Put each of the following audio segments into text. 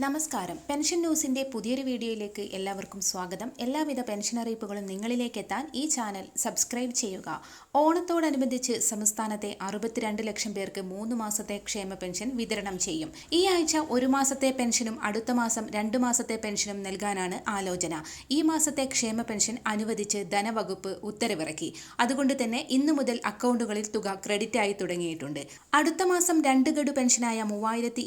നമസ്കാരം. പെൻഷൻ ന്യൂസിന്റെ പുതിയൊരു വീഡിയോയിലേക്ക് എല്ലാവർക്കും സ്വാഗതം. എല്ലാവിധ പെൻഷൻ അറിയിപ്പുകളും നിങ്ങളിലേക്ക് എത്താൻ ഈ ചാനൽ സബ്സ്ക്രൈബ് ചെയ്യുക. ഓണത്തോടനുബന്ധിച്ച് സംസ്ഥാനത്തെ അറുപത്തിരണ്ട് ലക്ഷം പേർക്ക് മൂന്ന് മാസത്തെ ക്ഷേമ പെൻഷൻ വിതരണം ചെയ്യും. ഈ ആഴ്ച ഒരു മാസത്തെ പെൻഷനും അടുത്ത മാസം രണ്ട് മാസത്തെ പെൻഷനും നൽകാനാണ് ആലോചന. ഈ മാസത്തെ ക്ഷേമ പെൻഷൻ അനുവദിച്ച് ധനവകുപ്പ് ഉത്തരവിറക്കി. അതുകൊണ്ട് തന്നെ ഇന്നു മുതൽ അക്കൗണ്ടുകളിൽ തുക ക്രെഡിറ്റ് ആയി തുടങ്ങിയിട്ടുണ്ട്. അടുത്ത മാസം രണ്ട് ഗഡു പെൻഷനായ മൂവായിരത്തി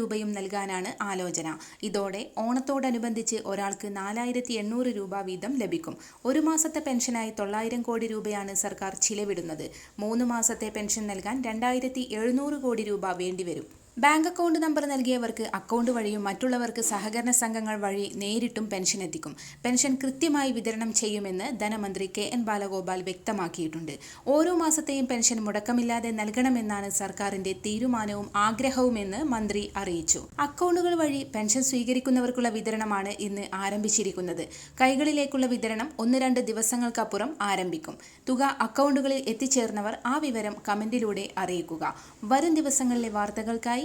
രൂപയും നൽകാനാണ് ആലോചന ഇതോടെ ഓണത്തോടനുബന്ധിച്ച് ഒരാൾക്ക് നാലായിരത്തി എണ്ണൂറ് രൂപ വീതം ലഭിക്കും. ഒരു മാസത്തെ പെൻഷനായി തൊള്ളായിരം കോടി രൂപയാണ് സർക്കാർ ചിലവിടുന്നത്. മൂന്ന് മാസത്തെ പെൻഷൻ നൽകാൻ രണ്ടായിരത്തി എഴുന്നൂറ് കോടി രൂപ വേണ്ടിവരും. ബാങ്ക് അക്കൗണ്ട് നമ്പർ നൽകിയവർക്ക് അക്കൗണ്ട് വഴിയും മറ്റുള്ളവർക്ക് സഹകരണ സംഘങ്ങൾ വഴി നേരിട്ടും പെൻഷൻ എത്തിക്കും. പെൻഷൻ കൃത്യമായി വിതരണം ചെയ്യുമെന്ന് ധനമന്ത്രി കെ എൻ ബാലഗോപാൽ വ്യക്തമാക്കിയിട്ടുണ്ട്. ഓരോ മാസത്തെയും പെൻഷൻ മുടക്കമില്ലാതെ നൽകണമെന്നാണ് സർക്കാരിന്റെ തീരുമാനവും ആഗ്രഹവുമെന്ന് മന്ത്രി അറിയിച്ചു. അക്കൗണ്ടുകൾ വഴി പെൻഷൻ സ്വീകരിക്കുന്നവർക്കുള്ള വിതരണമാണ് ഇന്ന് ആരംഭിച്ചിരിക്കുന്നത്. കൈകളിലേക്കുള്ള വിതരണം ഒന്ന് രണ്ട് ദിവസങ്ങൾക്കപ്പുറം ആരംഭിക്കും. തുക അക്കൗണ്ടുകളിൽ എത്തിച്ചേർന്നവർ ആ വിവരം കമന്റിലൂടെ അറിയിക്കുക. വരും ദിവസങ്ങളിലെ വാർത്തകൾക്കായി